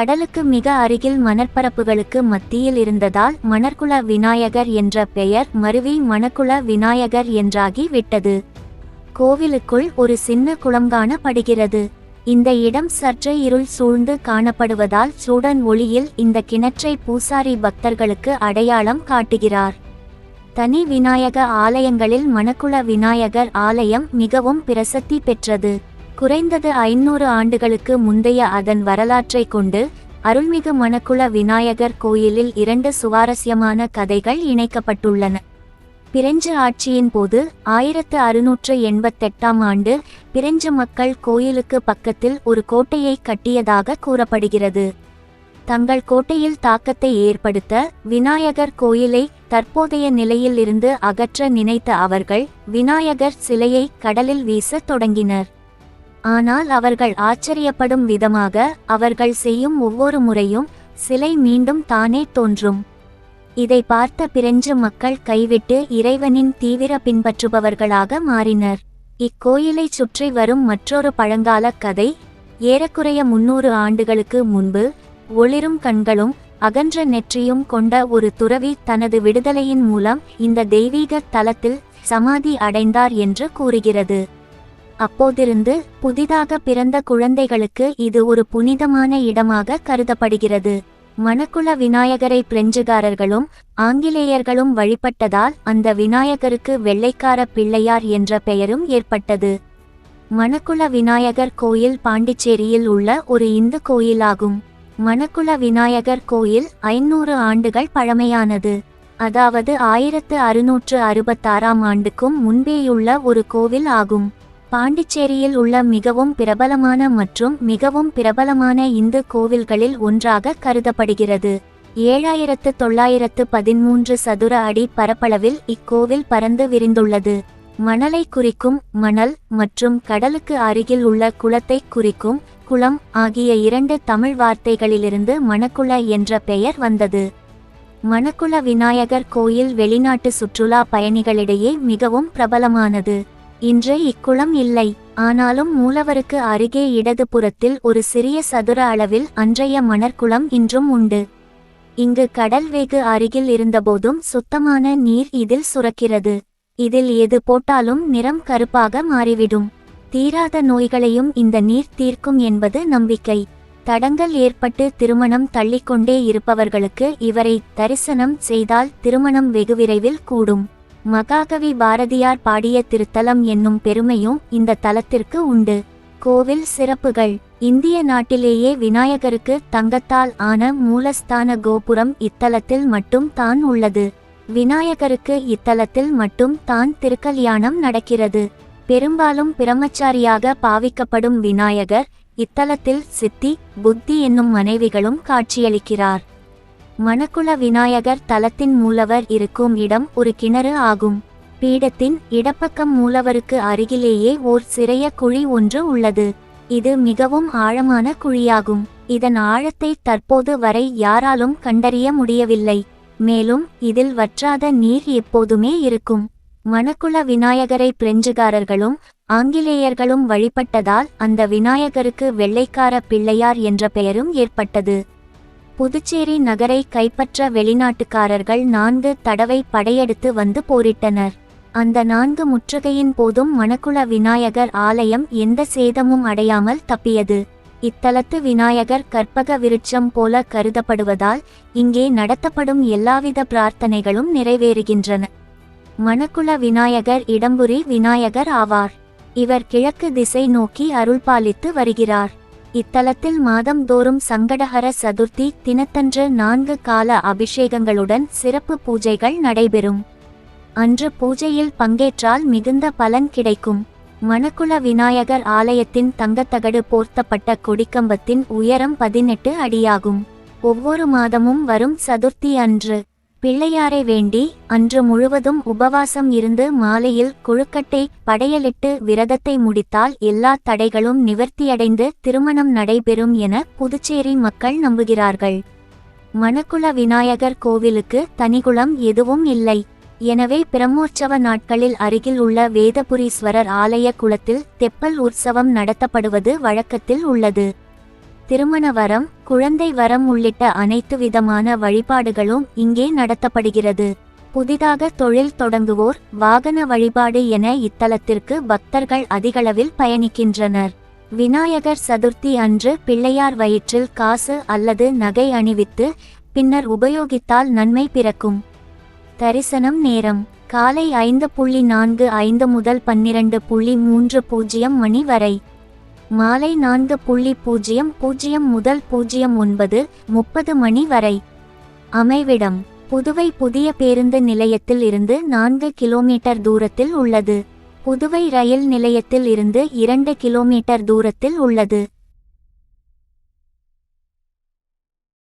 கடலுக்கு மிக அருகில் மணற்பரப்புகளுக்கு மத்தியில் இருந்ததால் மணற்குல விநாயகர் என்ற பெயர் மருவி மணக்குள விநாயகர் என்றாகி விட்டது. கோவிலுக்குள் ஒரு சின்ன குளம் காணப்படுகிறது. இந்த இடம் சற்று இருள் சூழ்ந்து காணப்படுவதால் சூடன் ஒளியில் இந்த கிணற்றை பூசாரி பக்தர்களுக்கு அடையாளம் காட்டுகிறார். தனி விநாயக ஆலயங்களில் மணக்குள விநாயகர் ஆலயம் மிகவும் பிரசித்தி பெற்றது. குறைந்தது ஐநூறு ஆண்டுகளுக்கு முந்தைய அதன் வரலாற்றை கொண்டு அருள்மிகு மணக்குள விநாயகர் கோயிலில் இரண்டு சுவாரஸ்யமான கதைகள் இணைக்கப்பட்டுள்ளன. பிரெஞ்சு ஆட்சியின் போது ஆயிரத்து அறுநூற்று எண்பத்தெட்டாம் ஆண்டு பிரெஞ்சு மக்கள் கோயிலுக்கு பக்கத்தில் ஒரு கோட்டையை கட்டியதாக கூறப்படுகிறது. தங்கள் கோட்டையில் தாக்கத்தை ஏற்படுத்த விநாயகர் கோயிலை தற்போதைய நிலையில் இருந்து அகற்ற நினைத்த அவர்கள் விநாயகர் சிலையை கடலில் வீசத் தொடங்கினர். ஆனால் அவர்கள் ஆச்சரியப்படும் விதமாக அவர்கள் செய்யும் ஒவ்வொரு முறையும் சிலை மீண்டும் தானே தோன்றும். இதை பார்த்த பிரெஞ்சு மக்கள் கைவிட்டு இறைவனின் தீவிர பின்பற்றுபவர்களாக மாறினர். இக்கோயிலை சுற்றி வரும் மற்றொரு பழங்கால கதை ஏறக்குறைய முன்னூறு ஆண்டுகளுக்கு முன்பு ஒளிரும் கண்களும் அகன்ற நெற்றியும் கொண்ட ஒரு துறவி தனது விடுதலையின் மூலம் இந்த தெய்வீக தலத்தில் சமாதி அடைந்தார் என்று கூறுகிறது. அப்போதிருந்து புதிதாக பிறந்த குழந்தைகளுக்கு இது ஒரு புனிதமான இடமாக கருதப்படுகிறது. மணக்குள விநாயகரை பிரெஞ்சுகாரர்களும் ஆங்கிலேயர்களும் வழிபட்டதால் அந்த விநாயகருக்கு வெள்ளைக்கார பிள்ளையார் என்ற பெயரும் ஏற்பட்டது. மணக்குள விநாயகர் கோயில் பாண்டிச்சேரியில் உள்ள ஒரு இந்து கோயிலாகும். மணக்குள விநாயகர் கோயில் ஐநூறு ஆண்டுகள் பழமையானது. அதாவது ஆயிரத்து அறுநூற்று அறுபத்தாறாம் ஆண்டுக்கும் முன்பேயுள்ள ஒரு கோவில் ஆகும். பாண்டிச்சேரியில் உள்ள மிகவும் பிரபலமான மற்றும் மிகவும் பிரபலமான இந்து கோவில்களில் ஒன்றாக கருதப்படுகிறது. ஏழாயிரத்து தொள்ளாயிரத்து பதிமூன்று சதுர அடி பரப்பளவில் இக்கோவில் பறந்து விரிந்துள்ளது. மணலை குறிக்கும் மணல் மற்றும் கடலுக்கு அருகில் உள்ள குளத்தை குறிக்கும் குளம் ஆகிய இரண்டு தமிழ் வார்த்தைகளிலிருந்து மணக்குள என்ற பெயர் வந்தது. மணக்குள விநாயகர் கோயில் வெளிநாட்டு சுற்றுலா பயணிகளிடையே மிகவும் பிரபலமானது. இன்று இக்குளம் இல்லை. ஆனாலும் மூலவருக்கு அருகே இடது புறத்தில் ஒரு சிறிய சதுர அளவில் அன்றைய மணற்குளம் இன்றும் உண்டு. இங்கு கடல் வெகு அருகில் இருந்தபோதும் சுத்தமான நீர் இதில் சுரக்கிறது. இதில் எது போட்டாலும் நிறம் கருப்பாக மாறிவிடும். தீராத நோய்களையும் இந்த நீர் தீர்க்கும் என்பது நம்பிக்கை. தடங்கள் ஏற்பட்டு திருமணம் தள்ளிக்கொண்டே இருப்பவர்களுக்கு இவரை தரிசனம் செய்தால் திருமணம் வெகு விரைவில் கூடும். மகாகவி பாரதியார் பாடிய திருத்தலம் என்னும் பெருமையும் இந்த தலத்திற்கு உண்டு. கோவில் சிறப்புகள். இந்திய நாட்டிலேயே விநாயகருக்கு தங்கத்தால் ஆன மூலஸ்தான கோபுரம் இத்தலத்தில் மட்டும் தான் உள்ளது. விநாயகருக்கு இத்தலத்தில் மட்டும் தான் திருக்கல்யாணம் நடக்கிறது. பெரும்பாலும் பிரம்மச்சாரியாக பாவிக்கப்படும் விநாயகர் இத்தலத்தில் சித்தி புத்தி என்னும் மனைவிகளும் காட்சியளிக்கிறார். மணக்குள விநாயகர் தலத்தின் மூலவர் இருக்கும் இடம் ஒரு கிணறு ஆகும். பீடத்தின் இடப்பக்கம் மூலவருக்கு அருகிலேயே ஓர் சிறைய குழி ஒன்று உள்ளது. இது மிகவும் ஆழமான குழியாகும். இதன் ஆழத்தை தற்போது வரை யாராலும் கண்டறிய முடியவில்லை. மேலும் இதில் வற்றாத நீர் எப்போதுமே இருக்கும். மணக்குள விநாயகரை பிரெஞ்சுகாரர்களும் ஆங்கிலேயர்களும் வழிபட்டதால் அந்த விநாயகருக்கு வெள்ளைக்கார பிள்ளையார் என்ற பெயரும் ஏற்பட்டது. புதுச்சேரி நகரை கைப்பற்ற வெளிநாட்டுக்காரர்கள் நான்கு தடவை படையெடுத்து வந்து போரிட்டனர். அந்த நான்கு முற்றுகையின் போதும் மணக்குள விநாயகர் ஆலயம் எந்த சேதமும் அடையாமல் தப்பியது. இத்தலத்து விநாயகர் கற்பக விருட்சம் போல கருதப்படுவதால் இங்கே நடத்தப்படும் எல்லாவித பிரார்த்தனைகளும் நிறைவேறுகின்றன. மணக்குள விநாயகர் இடம்புரி விநாயகர் ஆவார். இவர் கிழக்கு திசை நோக்கி அருள்பாலித்து வருகிறார். இத்தலத்தில் மாதம்தோறும் சங்கடஹர சதுர்த்தி தினத்தன்று நான்கு கால அபிஷேகங்களுடன் சிறப்பு பூஜைகள் நடைபெறும். அன்று பூஜையில் பங்கேற்றால் மிகுந்த பலன் கிடைக்கும். மணக்குள விநாயகர் ஆலயத்தின் தங்கத்தகடு போர்த்தப்பட்ட கொடிக்கம்பத்தின் உயரம் பதினெட்டு அடியாகும். ஒவ்வொரு மாதமும் வரும் சதுர்த்தி அன்று பிள்ளையாரை வேண்டி அன்று முழுவதும் உபவாசம் இருந்து மாலையில் குழுக்கட்டை படையலிட்டு விரதத்தை முடித்தால் எல்லா தடைகளும் நிவர்த்தியடைந்து திருமணம் நடைபெறும் என புதுச்சேரி மக்கள் நம்புகிறார்கள். மணக்குள விநாயகர் கோவிலுக்கு தனிகுளம் எதுவும் இல்லை. எனவே பிரம்மோற்சவ நாட்களில் அருகில் உள்ள வேதபுரீஸ்வரர் ஆலய குளத்தில் தெப்பல் உற்சவம் நடத்தப்படுவது வழக்கத்தில் உள்ளது. திருமண வரம் குழந்தை வரம் உள்ளிட்ட அனைத்து விதமான வழிபாடுகளும் இங்கே நடத்தப்படுகிறது. புதிதாக தொழில் தொடங்குவோர் வாகன வழிபாடு என இத்தலத்திற்கு பக்தர்கள் அதிகளவில் பயணிக்கின்றனர். விநாயகர் சதுர்த்தி அன்று பிள்ளையார் வயிற்றில் காசு அல்லது நகை அணிவித்து பின்னர் உபயோகித்தால் நன்மை பிறக்கும். தரிசனம் நேரம் காலை ஐந்து புள்ளி நான்கு ஐந்து முதல் பன்னிரண்டு புள்ளி மூன்று பூஜ்ஜியம் மணி வரை. மாலை நான்கு புள்ளி பூஜ்ஜியம் பூஜ்ஜியம் முதல் பூஜ்ஜியம் ஒன்பது முப்பது மணி வரை. அமைவிடம். புதுவை புதிய பேருந்து நிலையத்தில் இருந்து நான்கு கிலோமீட்டர் தூரத்தில் உள்ளது. புதுவை ரயில் நிலையத்தில் இருந்து இரண்டு கிலோமீட்டர் தூரத்தில் உள்ளது.